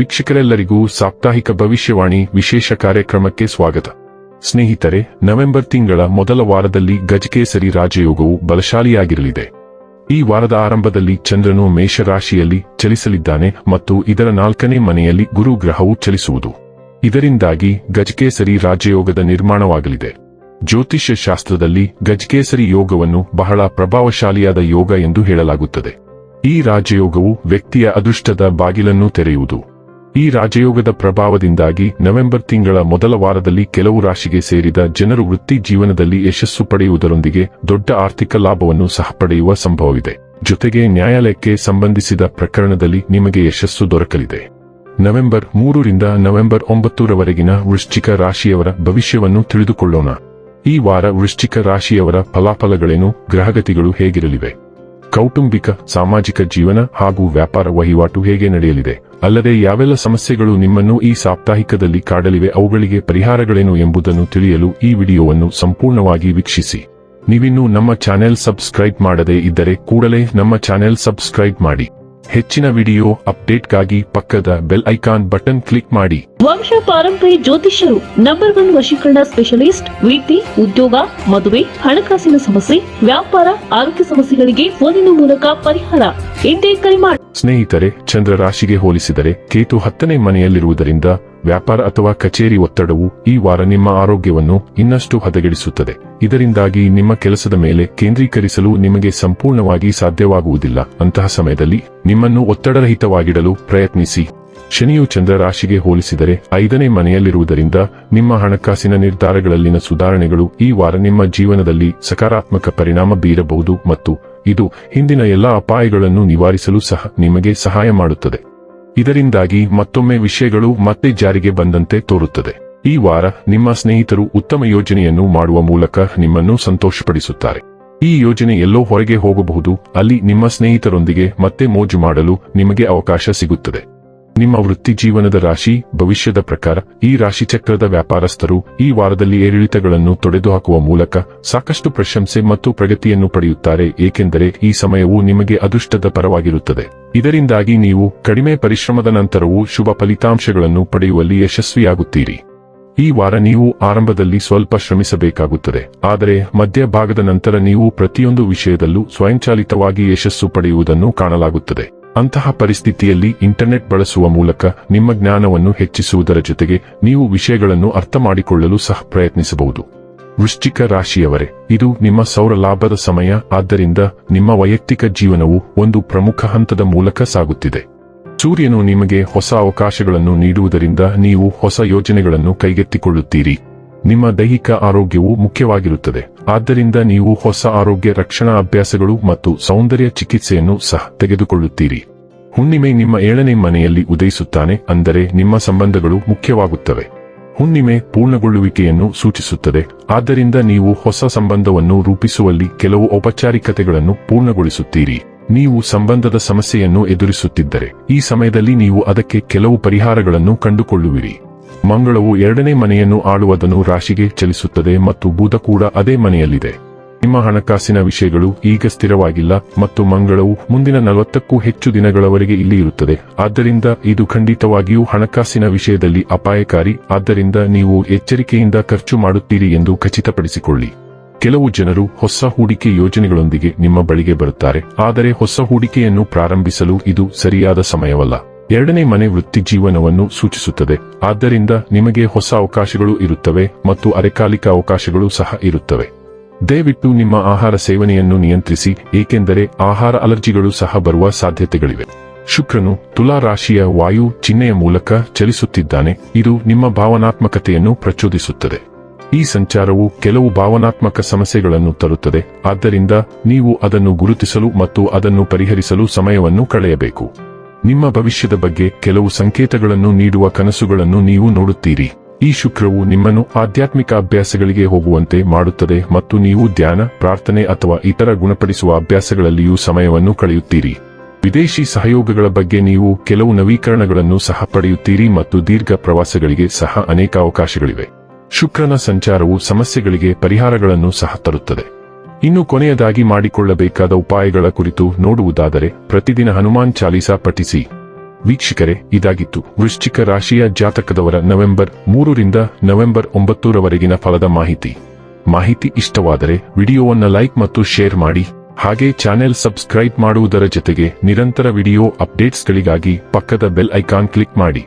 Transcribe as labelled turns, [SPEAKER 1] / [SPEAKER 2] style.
[SPEAKER 1] ವೀಕ್ಷಕರೆಲ್ಲರಿಗೂ ಸಾಪ್ತಾಹಿಕ ಭವಿಷ್ಯವಾಣಿ ವಿಶೇಷ ಕಾರ್ಯಕ್ರಮಕ್ಕೆ ಸ್ವಾಗತ. ಸ್ನೇಹಿತರೆ, ನವೆಂಬರ್ ತಿಂಗಳ ಮೊದಲ ವಾರದಲ್ಲಿ ಗಜಕೇಸರಿ ರಾಜಯೋಗವು ಬಲಶಾಲಿಯಾಗಿರಲಿದೆ. ಈ ವಾರದ ಆರಂಭದಲ್ಲಿ ಚಂದ್ರನು ಮೇಷರಾಶಿಯಲ್ಲಿ ಚಲಿಸಲಿದ್ದಾನೆ ಮತ್ತು ಇದರ ನಾಲ್ಕನೇ ಮನೆಯಲ್ಲಿ ಗುರು ಗ್ರಹವು ಚಲಿಸುವುದು. ಇದರಿಂದಾಗಿ ಗಜಕೇಸರಿ ರಾಜಯೋಗದ ನಿರ್ಮಾಣವಾಗಲಿದೆ. ಜ್ಯೋತಿಷ್ಯ ಶಾಸ್ತ್ರದಲ್ಲಿ ಗಜಕೇಸರಿ ಯೋಗವನ್ನು ಬಹಳ ಪ್ರಭಾವಶಾಲಿಯಾದ ಯೋಗ ಎಂದು ಹೇಳಲಾಗುತ್ತದೆ. ಈ ರಾಜಯೋಗವು ವ್ಯಕ್ತಿಯ ಅದೃಷ್ಟದ ಬಾಗಿಲನ್ನು ತೆರೆಯುವುದು. ಈ ರಾಜಯೋಗದ ಪ್ರಭಾವದಿಂದಾಗಿ ನವೆಂಬರ್ ತಿಂಗಳ ಮೊದಲ ವಾರದಲ್ಲಿ ಕೆಲವು ರಾಶಿಗೆ ಸೇರಿದ ಜನರು ವೃತ್ತಿ ಜೀವನದಲ್ಲಿ ಯಶಸ್ಸು ಪಡೆಯುವುದರೊಂದಿಗೆ ದೊಡ್ಡ ಆರ್ಥಿಕ ಲಾಭವನ್ನು ಸಹ ಪಡೆಯುವ ಸಂಭವವಿದೆ. ಜೊತೆಗೆ ನ್ಯಾಯಾಲಯಕ್ಕೆ ಸಂಬಂಧಿಸಿದ ಪ್ರಕರಣದಲ್ಲಿ ನಿಮಗೆ ಯಶಸ್ಸು ದೊರಕಲಿದೆ. ನವೆಂಬರ್ ಮೂರರಿಂದ ನವೆಂಬರ್ ಒಂಬತ್ತರವರೆಗಿನ ವೃಶ್ಚಿಕ ರಾಶಿಯವರ ಭವಿಷ್ಯವನ್ನು ತಿಳಿದುಕೊಳ್ಳೋಣ. ಈ ವಾರ ವೃಶ್ಚಿಕ ರಾಶಿಯವರ ಫಲಾಫಲಗಳೇನು, ಗ್ರಹಗತಿಗಳು ಹೇಗಿರಲಿವೆ? ಕೌಟುಂಬಿಕ, ಸಾಮಾಜಿಕ ಜೀವನ ಹಾಗೂ ವ್ಯಾಪಾರ ವಹಿವಾಟು ಹೇಗೆ ನಡೆಯಲಿದೆ? ಅಲ್ಲದೆ ಯಾವೆಲ್ಲ ಸಮಸ್ಯೆಗಳು ನಿಮ್ಮನ್ನು ಈ ಸಾಪ್ತಾಹಿಕದಲ್ಲಿ ಕಾಡಲಿವೆ ಅವುಗಳಿಗೆ ಪರಿಹಾರಗಳೇನು ಎಂಬುದನ್ನು ತಿಳಿಯಲು ಈ ವಿಡಿಯೋವನ್ನು ಸಂಪೂರ್ಣವಾಗಿ ವೀಕ್ಷಿಸಿ. ನೀವಿನ್ನೂ ನಮ್ಮ ಚಾನೆಲ್ ಸಬ್ಸ್ಕ್ರೈಬ್ ಮಾಡದೇ ಇದ್ದರೆ ಕೂಡಲೇ ನಮ್ಮ ಚಾನೆಲ್ ಸಬ್ಸ್ಕ್ರೈಬ್ ಮಾಡಿ. ಹೆಚ್ಚಿನ ವಿಡಿಯೋ ಅಪ್ಡೇಟ್ಗಾಗಿ ಪಕ್ಕದ ಬೆಲ್ ಐಕಾನ್ ಬಟನ್ ಕ್ಲಿಕ್ ಮಾಡಿ.
[SPEAKER 2] ವಂಶ ಪಾರಂಪರ್ಯ ಜ್ಯೋತಿಷ್ಯರು ನಂಬರ್ ಒನ್ ವಶೀಕರಣ ಸ್ಪೆಷಲಿಸ್ಟ್ ವೃತ್ತಿ ಉದ್ಯೋಗ, ಮದುವೆ, ಹಣಕಾಸಿನ ಸಮಸ್ಯೆ, ವ್ಯಾಪಾರ, ಆರೋಗ್ಯ ಸಮಸ್ಯೆಗಳಿಗೆ ಫೋನಿನ ಮೂಲಕ ಪರಿಹಾರ. ಇಂದೇ ಕರೆ ಮಾಡಿ
[SPEAKER 1] ಸ್ನೇಹಿತರೆ, ಚಂದ್ರ ರಾಶಿಗೆ ಹೋಲಿಸಿದರೆ ಕೇತು ಹತ್ತನೇ ಮನೆಯಲ್ಲಿರುವುದರಿಂದ ವ್ಯಾಪಾರ ಅಥವಾ ಕಚೇರಿ ಒತ್ತಡವು ಈ ವಾರ ನಿಮ್ಮ ಆರೋಗ್ಯವನ್ನು ಇನ್ನಷ್ಟು ಹದಗೆಡಿಸುತ್ತದೆ. ಇದರಿಂದಾಗಿ ನಿಮ್ಮ ಕೆಲಸದ ಮೇಲೆ ಕೇಂದ್ರೀಕರಿಸಲು ನಿಮಗೆ ಸಂಪೂರ್ಣವಾಗಿ ಸಾಧ್ಯವಾಗುವುದಿಲ್ಲ. ಅಂತಹ ಸಮಯದಲ್ಲಿ ನಿಮ್ಮನ್ನು ಒತ್ತಡರಹಿತವಾಗಿಡಲು ಪ್ರಯತ್ನಿಸಿ. ಶನಿಯು ಚಂದ್ರ ರಾಶಿಗೆ ಹೋಲಿಸಿದರೆ ಐದನೇ ಮನೆಯಲ್ಲಿರುವುದರಿಂದ ನಿಮ್ಮ ಹಣಕಾಸಿನ ನಿರ್ಧಾರಗಳಲ್ಲಿನ ಸುಧಾರಣೆಗಳು ಈ ವಾರ ನಿಮ್ಮ ಜೀವನದಲ್ಲಿ ಸಕಾರಾತ್ಮಕ ಪರಿಣಾಮ ಬೀರಬಹುದು ಮತ್ತು ಇದು ಹಿಂದಿನ ಎಲ್ಲಾ ಅಪಾಯಗಳನ್ನು ನಿವಾರಿಸಲು ಸಹ ನಿಮಗೆ ಸಹಾಯ ಮಾಡುತ್ತದೆ. ಇದರಿಂದಾಗಿ ಮತ್ತೊಮ್ಮೆ ವಿಷಯಗಳು ಮತ್ತೆ ಜಾರಿಗೆ ಬಂದಂತೆ ತೋರುತ್ತದೆ. ಈ ವಾರ ನಿಮ್ಮ ಸ್ನೇಹಿತರು ಉತ್ತಮ ಯೋಜನೆಯನ್ನು ಮಾಡುವ ಮೂಲಕ ನಿಮ್ಮನ್ನು ಸಂತೋಷಪಡಿಸುತ್ತಾರೆ. ಈ ಯೋಜನೆ ಎಲ್ಲೋ ಹೊರಗೆ ಹೋಗಬಹುದು, ಅಲ್ಲಿ ನಿಮ್ಮ ಸ್ನೇಹಿತರೊಂದಿಗೆ ಮತ್ತೆ ಮೋಜು ಮಾಡಲು ನಿಮಗೆ ಅವಕಾಶ ಸಿಗುತ್ತದೆ. ನಿಮ್ಮ ವೃತ್ತಿ ಜೀವನದ ರಾಶಿ, ಭವಿಷ್ಯದ ಪ್ರಕಾರ, ಈ ರಾಶಿ ಚಕ್ರದ ವ್ಯಾಪಾರಸ್ಥರು ಈ ವಾರದಲ್ಲಿ ಏರಿಳಿತಗಳನ್ನು ತೊಡೆದುಹಾಕುವ ಮೂಲಕ ಸಾಕಷ್ಟು ಪ್ರಶಂಸೆ ಮತ್ತು ಪ್ರಗತಿಯನ್ನು ಪಡೆಯುತ್ತಾರೆ, ಏಕೆಂದರೆ ಈ ಸಮಯವು ನಿಮಗೆ ಅದೃಷ್ಟದ ಪರವಾಗಿರುತ್ತದೆ. ಇದರಿಂದಾಗಿ ನೀವು ಕಡಿಮೆ ಪರಿಶ್ರಮದ ನಂತರವೂ ಶುಭ ಫಲಿತಾಂಶಗಳನ್ನು ಪಡೆಯುವಲ್ಲಿ ಯಶಸ್ವಿಯಾಗುತ್ತೀರಿ. ಈ ವಾರ ನೀವು ಆರಂಭದಲ್ಲಿ ಸ್ವಲ್ಪ ಶ್ರಮಿಸಬೇಕಾಗುತ್ತದೆ, ಆದರೆ ಮಧ್ಯಭಾಗದ ನಂತರ ನೀವು ಪ್ರತಿಯೊಂದು ವಿಷಯದಲ್ಲೂ ಸ್ವಯಂಚಾಲಿತವಾಗಿ ಯಶಸ್ಸು ಪಡೆಯುವುದನ್ನು ಕಾಣಲಾಗುತ್ತದೆ. ಅಂತಹ ಪರಿಸ್ಥಿತಿಯಲ್ಲಿ ಇಂಟರ್ನೆಟ್ ಬಳಸುವ ಮೂಲಕ ನಿಮ್ಮ ಜ್ಞಾನವನ್ನು ಹೆಚ್ಚಿಸುವುದರ ಜೊತೆಗೆ ನೀವು ವಿಷಯಗಳನ್ನು ಅರ್ಥ ಮಾಡಿಕೊಳ್ಳಲು ಸಹ ಪ್ರಯತ್ನಿಸಬಹುದು. ವೃಶ್ಚಿಕ ರಾಶಿಯವರೇ, ಇದು ನಿಮ್ಮ ಸೌರ ಲಾಭದ ಸಮಯ, ಆದ್ದರಿಂದ ನಿಮ್ಮ ವೈಯಕ್ತಿಕ ಜೀವನವು ಒಂದು ಪ್ರಮುಖ ಹಂತದ ಮೂಲಕ ಸಾಗುತ್ತಿದೆ. ಸೂರ್ಯನು ನಿಮಗೆ ಹೊಸ ಅವಕಾಶಗಳನ್ನು ನೀಡುವುದರಿಂದ ನೀವು ಹೊಸ ಯೋಜನೆಗಳನ್ನು ಕೈಗೆತ್ತಿಕೊಳ್ಳುತ್ತೀರಿ. ನಿಮ್ಮ ದೈಹಿಕ ಆರೋಗ್ಯವು ಮುಖ್ಯವಾಗಿರುತ್ತದೆ. ಆದ್ದರಿಂದ ನೀವು ಹೊಸ ಆರೋಗ್ಯ ರಕ್ಷಣಾ ಅಭ್ಯಾಸಗಳು ಮತ್ತು ಸೌಂದರ್ಯ ಚಿಕಿತ್ಸೆಯನ್ನು ಸಹ ತೆಗೆದುಕೊಳ್ಳುತ್ತೀರಿ. ಹುಣ್ಣಿಮೆ ನಿಮ್ಮ ಏಳನೇ ಮನೆಯಲ್ಲಿ ಉದಯಿಸುತ್ತಾನೆ, ಅಂದರೆ ನಿಮ್ಮ ಸಂಬಂಧಗಳು ಮುಖ್ಯವಾಗುತ್ತವೆ. ಹುಣ್ಣಿಮೆ ಪೂರ್ಣಗೊಳ್ಳುವಿಕೆಯನ್ನು ಸೂಚಿಸುತ್ತದೆ, ಆದ್ದರಿಂದ ನೀವು ಹೊಸ ಸಂಬಂಧವನ್ನು ರೂಪಿಸುವಲ್ಲಿ ಕೆಲವು ಔಪಚಾರಿಕತೆಗಳನ್ನು ಪೂರ್ಣಗೊಳಿಸುತ್ತೀರಿ. ನೀವು ಸಂಬಂಧದ ಸಮಸ್ಯೆಯನ್ನು ಎದುರಿಸುತ್ತಿದ್ದರೆ, ಈ ಸಮಯದಲ್ಲಿ ನೀವು ಅದಕ್ಕೆ ಕೆಲವು ಪರಿಹಾರಗಳನ್ನು ಕಂಡುಕೊಳ್ಳುವಿರಿ. ಮಂಗಳವು ಎರಡನೇ ಮನೆಯನ್ನು ಆಳುವುದನ್ನು ರಾಶಿಗೆ ಚಲಿಸುತ್ತದೆ ಮತ್ತು ಬುಧ ಕೂಡ ಅದೇ ಮನೆಯಲ್ಲಿದೆ. ನಿಮ್ಮ ಹಣಕಾಸಿನ ವಿಷಯಗಳು ಈಗ ಸ್ಥಿರವಾಗಿಲ್ಲ ಮತ್ತು ಮಂಗಳವು ಮುಂದಿನ ನಲವತ್ತಕ್ಕೂ ಹೆಚ್ಚು ದಿನಗಳವರೆಗೆ ಇಲ್ಲಿ ಇರುತ್ತದೆ. ಆದ್ದರಿಂದ ಇದು ಖಂಡಿತವಾಗಿಯೂ ಹಣಕಾಸಿನ ವಿಷಯದಲ್ಲಿ ಅಪಾಯಕಾರಿ. ಆದ್ದರಿಂದ ನೀವು ಎಚ್ಚರಿಕೆಯಿಂದ ಖರ್ಚು ಮಾಡುತ್ತೀರಿ ಎಂದು ಖಚಿತಪಡಿಸಿಕೊಳ್ಳಿ. ಕೆಲವು ಜನರು ಹೊಸ ಹೂಡಿಕೆ ಯೋಜನೆಗಳೊಂದಿಗೆ ನಿಮ್ಮ ಬಳಿಗೆ ಬರುತ್ತಾರೆ. ಆದರೆ ಹೊಸ ಹೂಡಿಕೆಯನ್ನು ಪ್ರಾರಂಭಿಸಲು ಇದು ಸರಿಯಾದ ಸಮಯವಲ್ಲ. ಎರಡನೇ ಮನೆ ವೃತ್ತಿ ಜೀವನವನ್ನು ಸೂಚಿಸುತ್ತದೆ. ಆದ್ದರಿಂದ ನಿಮಗೆ ಹೊಸ ಅವಕಾಶಗಳು ಇರುತ್ತವೆ ಮತ್ತು ಅರೆಕಾಲಿಕ ಅವಕಾಶಗಳು ಸಹ ಇರುತ್ತವೆ. ದಯವಿಟ್ಟು ನಿಮ್ಮ ಆಹಾರ ಸೇವನೆಯನ್ನು ನಿಯಂತ್ರಿಸಿ, ಏಕೆಂದರೆ ಆಹಾರ ಅಲರ್ಜಿಗಳು ಸಹ ಬರುವ ಸಾಧ್ಯತೆಗಳಿವೆ. ಶುಕ್ರನು ತುಲಾ ರಾಶಿಯ ವಾಯು ಚಿಹ್ನೆಯ ಮೂಲಕ ಚಲಿಸುತ್ತಿದ್ದಾನೆ. ಇದು ನಿಮ್ಮ ಭಾವನಾತ್ಮಕತೆಯನ್ನು ಪ್ರಚೋದಿಸುತ್ತದೆ. ಈ ಸಂಚಾರವು ಕೆಲವು ಭಾವನಾತ್ಮಕ ಸಮಸ್ಯೆಗಳನ್ನು ತರುತ್ತದೆ. ಆದ್ದರಿಂದ ನೀವು ಅದನ್ನು ಗುರುತಿಸಲು ಮತ್ತು ಅದನ್ನು ಪರಿಹರಿಸಲು ಸಮಯವನ್ನು ಕಳೆಯಬೇಕು. ನಿಮ್ಮ ಭವಿಷ್ಯದ ಬಗ್ಗೆ ಕೆಲವು ಸಂಕೇತಗಳನ್ನು ನೀಡುವ ಕನಸುಗಳನ್ನು ನೀವು ನೋಡುತ್ತೀರಿ. ಈ ಶುಕ್ರವು ನಿಮ್ಮನ್ನು ಆಧ್ಯಾತ್ಮಿಕ ಅಭ್ಯಾಸಗಳಿಗೆ ಹೋಗುವಂತೆ ಮಾಡುತ್ತದೆ ಮತ್ತು ನೀವು ಧ್ಯಾನ, ಪ್ರಾರ್ಥನೆ ಅಥವಾ ಇತರ ಗುಣಪಡಿಸುವ ಅಭ್ಯಾಸಗಳಲ್ಲಿಯೂ ಸಮಯವನ್ನು ಕಳೆಯುತ್ತೀರಿ. ವಿದೇಶಿ ಸಹಯೋಗಗಳ ಬಗ್ಗೆ ನೀವು ಕೆಲವು ನವೀಕರಣಗಳನ್ನು ಸಹ ಪಡೆಯುತ್ತೀರಿ ಮತ್ತು ದೀರ್ಘ ಪ್ರವಾಸಗಳಿಗೆ ಸಹ ಅನೇಕ ಅವಕಾಶಗಳಿವೆ. ಶುಕ್ರನ ಸಂಚಾರವು ಸಮಸ್ಯೆಗಳಿಗೆ ಪರಿಹಾರಗಳನ್ನು ಸಹ ತರುತ್ತದೆ. ಇನ್ನು ಕೊನೆಯದಾಗಿ ಮಾಡಿಕೊಳ್ಳಬೇಕಾದ ಉಪಾಯಗಳ ಕುರಿತು ನೋಡುವುದಾದರೆ ಪ್ರತಿದಿನ ಹನುಮಾನ್ ಚಾಲೀಸಾ ಪಠಿಸಿ. ವೀಕ್ಷಕರೇ, ಇದಾಗಿತ್ತು. ವೃಶ್ಚಿಕ ರಾಶಿಯ ಜಾತಕದವರ ನವೆಂಬರ್ ಮೂರರಿಂದ ನವೆಂಬರ್ ಒಂಬತ್ತರವರೆಗಿನ ಫಲದ ಮಾಹಿತಿ. ಮಾಹಿತಿ ಇಷ್ಟವಾದರೆ ವಿಡಿಯೋವನ್ನು ಲೈಕ್ ಮತ್ತು ಶೇರ್ ಮಾಡಿ. ಹಾಗೆ ಚಾನೆಲ್ ಸಬ್ಸ್ಕ್ರೈಬ್ ಮಾಡುವುದರ ಜೊತೆಗೆ ನಿರಂತರ ವಿಡಿಯೋ ಅಪ್ಡೇಟ್ಸ್ಗಳಿಗಾಗಿ ಪಕ್ಕದ ಬೆಲ್ ಐಕಾನ್ ಕ್ಲಿಕ್ ಮಾಡಿ.